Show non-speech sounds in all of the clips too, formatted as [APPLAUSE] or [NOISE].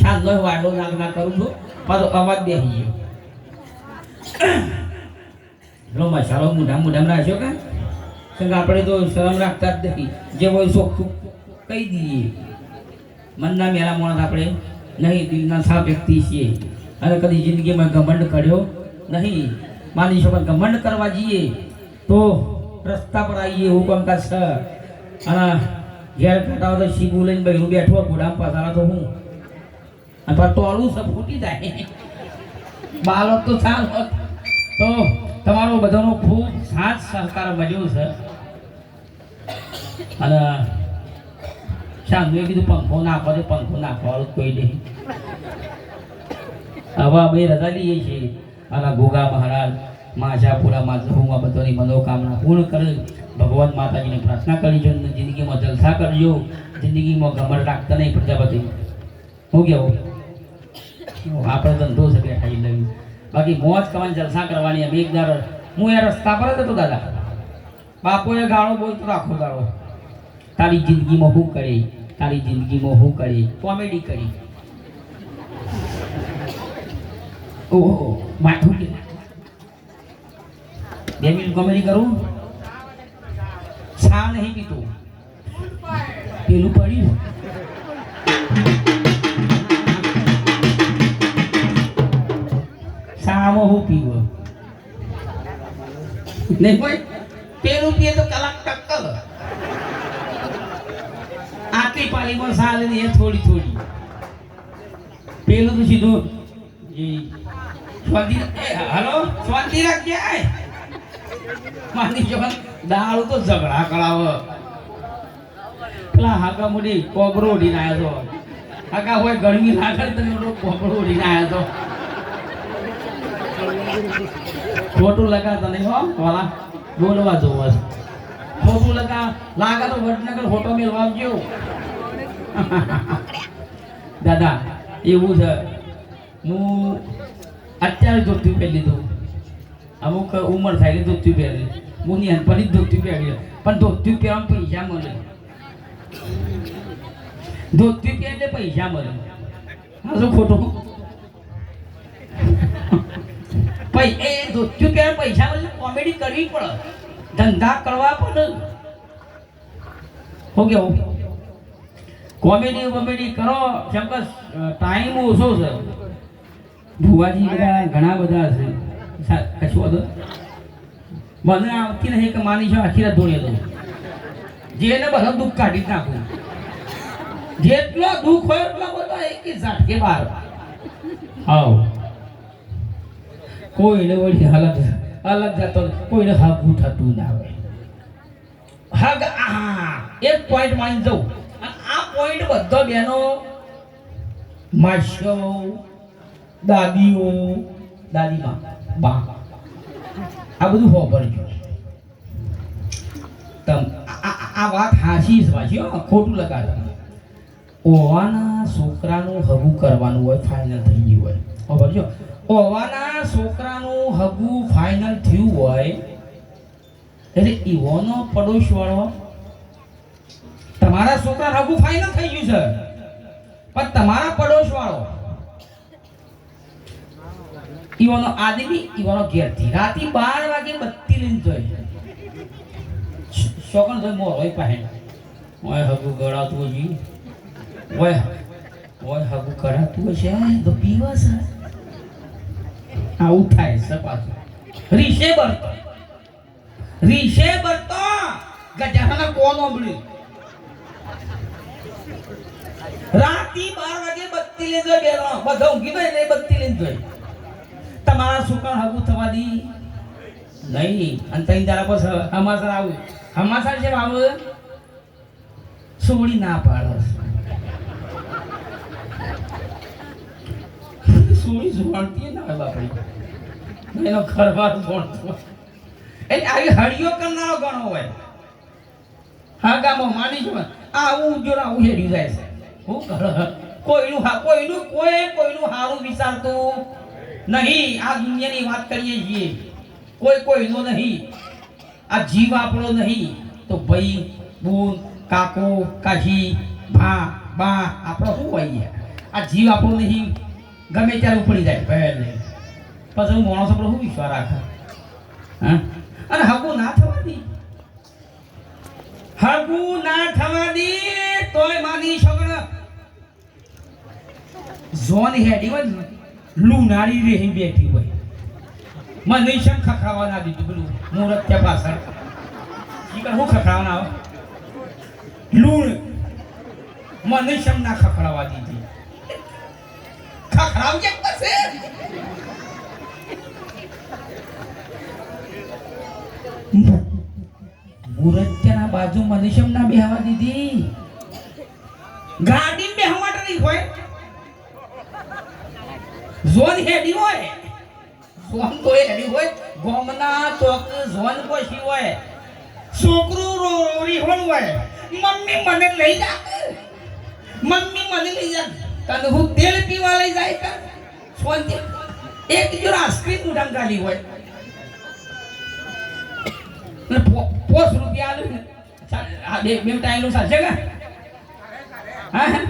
શાંતો વાડો નાક ના કરું છું. પાછો અવાજ બેસી ગયો. લો સારો મોઢા મોઢામાં રાખ્યો કા? કારણ આપણે તો શરમ રાખતા જ નથી. જે હોય ચોખ્ખું કહી દઈએ. મનના મેળા માણસ આપણે નહીં, દિલના સાફ વ્યક્તિ છીએ. અને કદી જિંદગીમાં ઘમંડ કર્યો નહીં. માની શકો ઘમંડ કરવા જઈએ તો રસ્તા પર આવીએ એવું કંકાસ અને ઘેર કાઢાવો તો શીબુ લઈને બહેરું બેઠો ઘોડા પસારા તો હું પાછું ટોળું સબ ફૂટી જાય. બાળક તો ચાલ તો તમારો બધાનો ખૂબ સાથ સહકાર મળ્યો છે. અને શાંતિએ કીધું પંખો નાખો તો પંખો નાખવાનું કોઈ નહીં. હવે અમે રજા લઈએ છીએ. અને ગોગા મહારાજ હું આ બધાની મનોકામના પૂર્ણ કરે, ભગવાન માતાજીને પ્રાર્થના કરજો અને જિંદગીમાં જલસા કરજો. જિંદગીમાં ગમર રાખતા નહીં પ્રજાપતિ. હું કેવું આપણે ધંધો છે કે ખાઈ લઈ બાકી મોજ કરવાની, જલસા કરવાની અમે એક હું એ રસ્તા પર જ હતો દાદા. બાપોએ ગાળો બોલતો રાખો દાડો તારી જિંદગીમાં શું કરી? તારી જિંદગીમાં શું કરી? કોમેડી કરી. ઓહો માથું બે મિનિટ કોમેડી કરું? છા નહીં પીતું. પેલું પડ્યું. નહીં કોઈ પેલું પીએ તો કલાક ટક્કર. આટલી પાલીમાં સાલ ને થોડી થોડી. પેલું તો સીધું એ, હલો સ્વાતિ રાખ્યા માની જવાન દાળ તો ઝઘડા કરાવ. પેલા હાકા મોટી કોબરો ઉડીને આવ્યો હતો હાકા હોય ગરમી લાગે તો કોબરો ઉડીને આવ્યો તો. ખોટું લગાતા નહીં હો, વાલા. બોલવા જોવો છે ખોટું લગા લાગે તો વડનગર ફોટો મેળવા આવજો [LAUGHS] દાદા, એવું છે. હું અત્યારે ધોતી પહેરી લીધું. અમુક ઉંમર થાય ધોતી પહેરી. હું નાનપણથી જ ધોતી પહેરી પણ ધોતી પહેરવા પૈસા મળે. ધોતી પહેરે એટલે પૈસા મળે. હા શું એ ધોતી પહેરે પૈસા મળે કોમેડી કરવી પડે. ધંધા કરવા પડે. હો કેવું? કોમેડી કોમેડી કરો કેમ ટાઈમ ઓછો છે. ભુવાજી બધા ઘણા બધા છે. કશું હતું મને આવતી નહીં કે માની છે આખી ધોળે દઉં જેને બધા દુઃખ કાઢી નાખું. જેટલો દુઃખ હોય એટલો બધો એક ઝાટકે બહાર. આવ કોઈને વળી અલગ અલગ જતો કોઈને હગું થતું ના હોય. હગ આ એક પોઈન્ટ માની જવું આ પોઈન્ટ બધો બેનો માસ્યો, દાદીઓ દાદીમાં બા આ બધું હોભળજો તમ આ- વાત હાસી જ હો, ખોટું લગાડે. ઓવાના છોકરાનું હગું કરવાનું હોય ફાઇનલ થઈ ગયું હોય. હોભળજો ઓવાના છોકરાનું હગું ફાઇનલ થયું હોય, એટલે ઈવોનો પડોશ વાળો, તમારા છોકરા હગું ફાઇનલ થઈ ગયું છે. પણ તમારા પડોશ વાળો, ઈવોનો આદમી ઈવાનો ઘેરથી રાતે બાર વાગે બત્તી લઈને જોઈ છોકરો જોઈ મોર હોય પાસે. ઓય હગું ગળાતું હજી ઓય ઓય હગું કરાતું હશે. તો પીવા છે. આવું થાય છે પાછું. રીશે બરતો રીશે બરતો ગજાના કોણ ઓબળ્યું રાતી બાર વાગે બત્તી લઈને જોઈ બેનો. બધા ઊંઘી ગઈ નહીં બત્તી લઈને જોઈ. તમારા છોકરા હગું થવા દી? નહીં. અને તઈ તારા પછી હમાસર આવું. હમાસર છે બાબુ સોડી ના પાડો. સોડી જોણતી ના હોય બાપડી એનો ખરવાર જોણતો એટલે આવી હળીઓ કરનારો ઘણો હોય. હા, ગામો, માની આ આવું જો આવું હેડી જાય છે. હું કર? કોઈનું હા, કોઈનું, કોઈ કોઈનું હારું વિચારતું નહીં. આ દુનિયાની વાત કરીએ છીએ. કોઈ કોઈનો નહીં. આ જીવ આપણો નહીં. તો ભાઈ, બૂન, કાકો, કાહી, ભા, બા, આપણો શું હોય આ જીવ આપણો નહીં. ગમે ત્યારે ઉપડી જાય પહેલે પછી માણસો પર શું વિશ્વાસ રાખે? હા? અને હગું ના થવા દી હગું ના થવા દી તોય માની શકડ ઝોન હેડી હોય ને, લુનારી રેહી બેઠી હોય. મને શમ ખખાવા ના દીધું પેલું મુહૂર્ત ત્યાં પાછળ. શીખર હું ખખડાવા ના આવે? લૂણ. મને શમ ના ખખડાવા દીધી. ખખડાવ કે પછી મુરત્યાના બાજુ મનુષ્યમ ના બેહવા દીધી. ગાડી બેહવા નહીં હોય. ઝોન હેડી હોય. ઝોન તો હેડી હોય. ગોમના ચોક ઝોન પછી હોય. છોકરું રોરી હોય. મમ્મી મને લઈ જા. મમ્મી મને લઈ જા. તને હું તેલ પીવા લઈ જાય કા? શાંતિ એક જોર આઈસ્ક્રીમ ઉડામ ગાલી હોય. ને પોસ રૂપિયા આલું આ બે બે ટાઈલો ચાલશે કા? હા.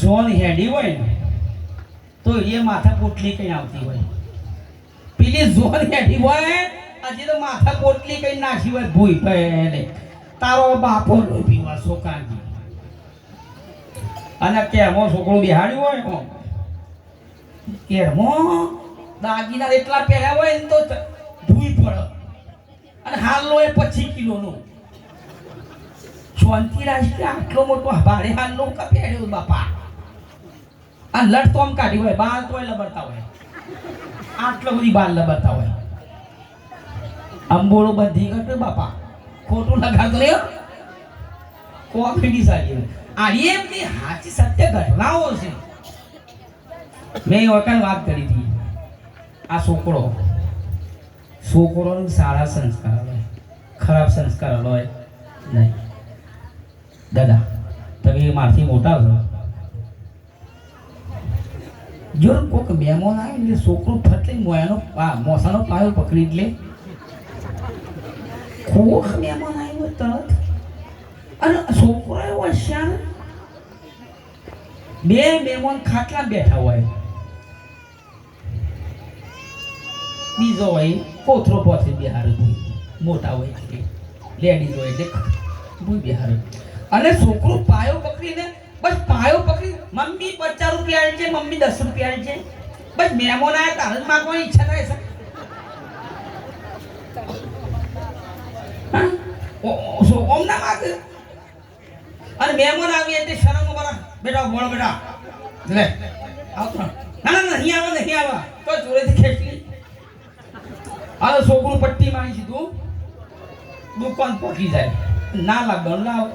ઝોન હેડી હોય ને, તો એ માથા પોટલી કઈ આવતી હોય. પેલી ઝોન હેડી હોય, હજી તો માથા પોટલી કઈ નાખી હોય ભૂઈ પહેલે તારો બાપો લોભી હોય છોકરાજી અને કેમો છોકરો બિહાડ્યું હોય એમ કેમો દાગીના એટલા પહેર્યા હોય ને તો ભૂઈ પડે. અને હાલનો એ પચીસ કિલોનો. શાંતિ રાશિ આટલો મોટો ભારે હાલનો કા પહેર્યો બાપા? આ લડતો આમ કાઢી હોય, બાલ તોય લબડતા હોય. આટલો બધી બાલ લબડતા હોય. અંબોળો બધી કરતો બાપા. ખોટું લગાડતો કોફી સારી આ એમની સાચી સત્ય ઘટનાઓ છે. મેં એ વખત વાત કરી હતી. આ છોકરો. છોકરોને સારા સંસ્કાર હોય. ખરાબ સંસ્કાર હોય નહીં. દાદા, તમે મારથી મોટા છો. જો કોઈક મહેમાન આવે એટલે છોકરો ફટલે મોયાનો મોસાનો પાયો પકડી એટલે કોક મહેમાન આવ્યો તરત અને છોકરો એવો હોશિયાર બે મહેમાન ખાટલા બેઠા હોય બીજો હોય કોથરો પોથે બિહાર મોટા હોય એટલે લેડીઝ હોય એટલે ભૂઈ બિહાર અને છોકરો પાયો પકડીને બસ પાયો પકડી મમ્મી પચાસ રૂપિયા છે મમ્મી દસ રૂપિયા છે બસ મહેમાન આવ્યા તારે જ માગવાની ઈચ્છા થાય છે ઓમ ના માગે અને મહેમાન આવી એટલે શરમ મારા બેટા બોળ બેટા. લે આવતો ના ના નહીં આવે, નહીં આવા. તો જોડેથી ખેંચી આ છોકરું પટ્ટી મારી સીધું. દુકાન પહોંચી જાય. ના લાગવાનું લાવ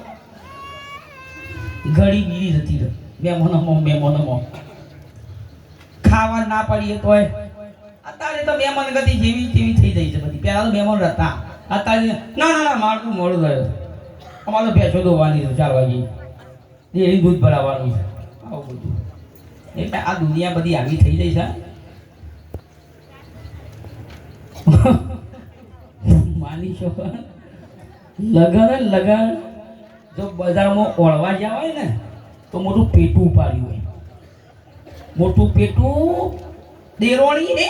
ઘડી બીડી જતી રહે. મહેમાનો મો ખાવા ના પડીએ તોય. અત્યારે તો મહેમાન ગતિ જેવી તેવી થઈ જાય છે બધી. પહેલાં તો મહેમાન હતા અત્યારે, ના ના ના મારું મોડું ગયો અમારે તો ભેંસો દોવાની છે, ચાર વાગે. ડેરી દૂધ ભરાવાનું છે. આવું બધું. એટલે આ દુનિયા બધી આવી થઈ જાય છે માની છો? લગન લગન. જો બજારમાં ઓળવા જ્યાં હોય ને, તો મોટું પેટું ઉપાડ્યું હોય. મોટું પેટું દેરોણી હે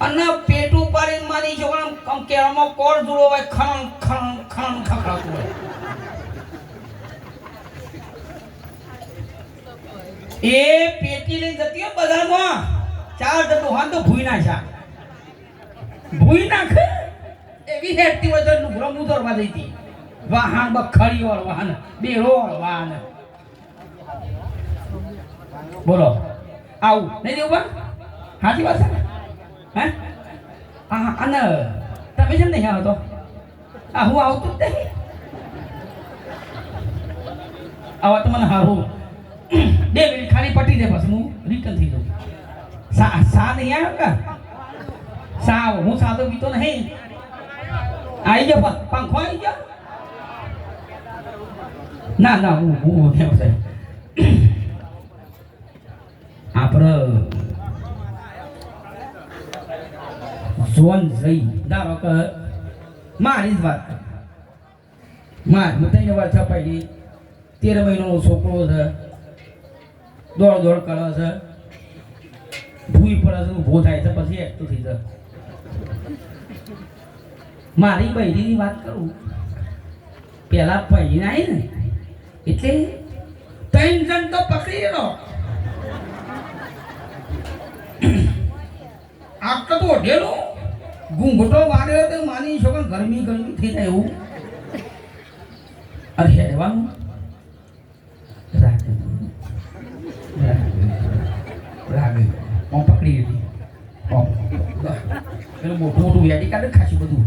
અને પેટ ઉપાડી મારી છો આમ કેળામાં કોર ધૂળો હોય, ખણ ખણ ખણ, ખખડાતું હોય. એ પેટી લઈને જતી હોય બજારમાં ચાર ડબ્બો હોય તો ભૂઈ ના જા ભૂઈ નાખે. એવી હેડતી હોય તો લુગડો મુદરવા દઈ હતી વાહન બખડી વાળ વાહન બેરો વાહન. બોલો. આવું. નહીં દેવું બા સાચી વાત છે ને? હે હા અને તમે કેમ નહીં આવતો આ હું આવતો જ નહીં આવા તો મને હારું બે મિનિટ ખાલી પટી દે પછી હું રિટર્ન થઈ જાઉં સા સા નહીં આવ્યો કા સા આવો હું સાદો પીતો નહીં આવી ગયો પંખો આવી ગયો ના ના હું હું આપણે ઝોન જઈ ધારો કે મારી જ વાત માર મતાઈને વર્ષા પહેલી તેર મહિનાનો છોકરો છે. દોડ દોડ કરે છે. ભૂઈ પડે છે, ઊભો થાય છે, પછી એકઠું થઈ જાય. મારી બહેરીની વાત કરું. પેલા પહેરીને આવી ને, એટલે ત્રણ જણ તો પકડી લો આટલો તો ઓઢેલો ઘૂંઘટો વાળ્યો તો માની પણ ગરમી ગરમી થઈ જાય એવું. અરે હેડવાનું પકડી મોટું મોટું વેડી કાઢે ખાસી બધું.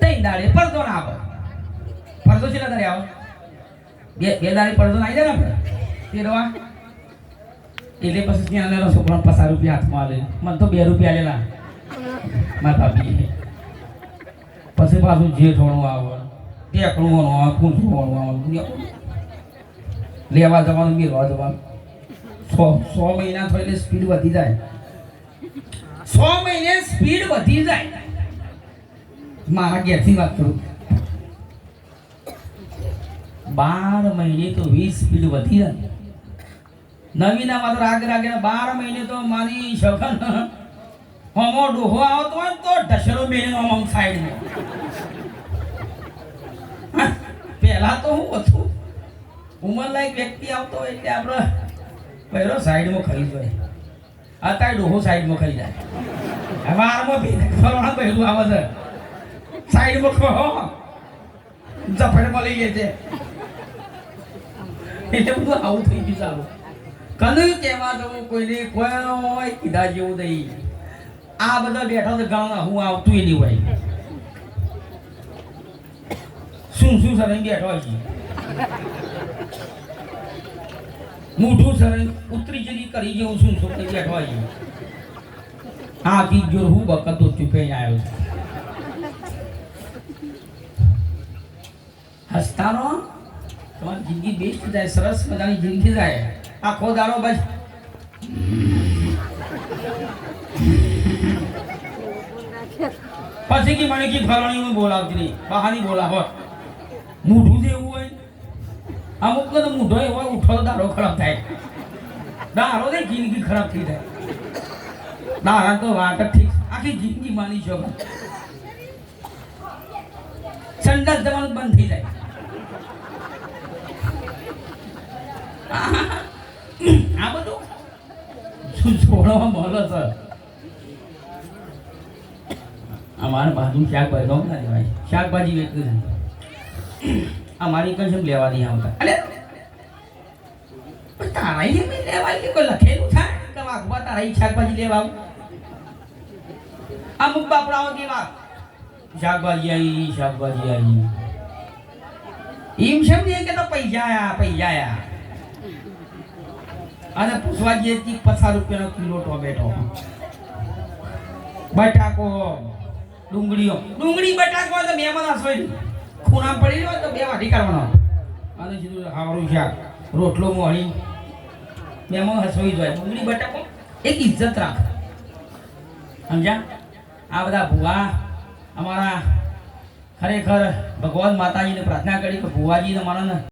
તઈ દાડે પડદો ના આવે. પડદો છે દાડે આવે? બે બે દાડે પડદો ના આવી જાય ને આપણે? તેરવા? એટલે પછી ત્યાં લેલો છોકરાને પચાસ રૂપિયા હાથમાં આલે મને તો બે રૂપિયા લેલા મારા ભાભી પછી પાછું જે થોડું આવે ટેકણું આવે કું હોવાનું આવે લેવા જવાનું મેળવા જવાનું સો સો મહિના થાય એટલે સ્પીડ વધી જાય સો મહિને સ્પીડ વધી જાય મારા ઘેરથી વાત કરું બાર મહિને તો વીસ સ્પીડ વધી જાય નવીના માત્ર રાગ રાગે બાર મહિને તો મારી સગન હમો ડોહો આવતો હોય તો ઢસરો બેને આમ સાઈડમાં પહેલા તો હું હતું. ઉંમરલાયક વ્યક્તિ આવતો હોય એટલે આપણે પહેલો સાઈડમાં ખાઈ જાય. અત્યારે ડોહો સાઈડમાં ખાઈ જાય. હવે આરમાં ભેદ કરવાના પહેલું આવે છે. સાઈડમાં ખો ઝપડ લઈ જાય છે. એટલે બધું આવું થઈ ગયું ચાલુ કનું કહેવા જવું કોઈને કોઈ કીધા જેવું નહીં. આ બધા બેઠા તો ગામમાં હું આવતું નહીં હોય. શું શું સરંગ બેઠો હોય છે? મૂઠું સર ઉતરી જરી કરી જેવું શું શું કરી બેઠો હોય આ ગીત જો હું બકતો ચૂકે આવ્યો છું. હસતાનો તમારી જિંદગી બેસ્ટ જાય સરસ મજાની જિંદગી જાય આખો દાડો બસ. પછી કે મને કી ફલાણી હું બોલાવતી નહીં. બહાની બોલાવો મૂઢું જેવું હોય. અમુક તો મૂઢો હોય, ઉઠો દારો ખરાબ થાય. દારો ને જિંદગી ખરાબ થઈ જાય. દારા તો વાત જ ઠીક. આખી જિંદગી માની છો સંડાસ જવાનું બંધ થઈ જાય. આ બધું? છોડવા મળે સર અમારે બાજુ શાકભાજી ગમ ના લેવાય શાકભાજી વેચતું છે. અમારી કઈ લેવા નહીં આવતા. અરે તારા લેવાય કોઈ લખેલું કે વાઘવા તારા શાકભાજી લેવા આવું? અમુક બાપડાઓ કેવા? શાકભાજી આવી શાકભાજી આવી. એમ સમજે કે તો પૈસા આયા પૈસા આયા. અને પૂછવા જઈએ કે પચાસ રૂપિયાનો કિલો ટોમેટો. બટાકો, ડુંગળીઓ. ડુંગળી, બટાકો તો બે માં નાસવાય ખૂણા પડી હોય તો બે વાટી કરવાનો અને સીધું હાવરું શાક. રોટલો મોહી બે માં હસવી જોઈએ ડુંગળી, બટાકો. એક ઇજ્જત રાખ. સમજ્યા? આ બધા ભુવા, અમારા ખરેખર ભગવાન માતાજીને પ્રાર્થના કરી કે ભુવાજી મારા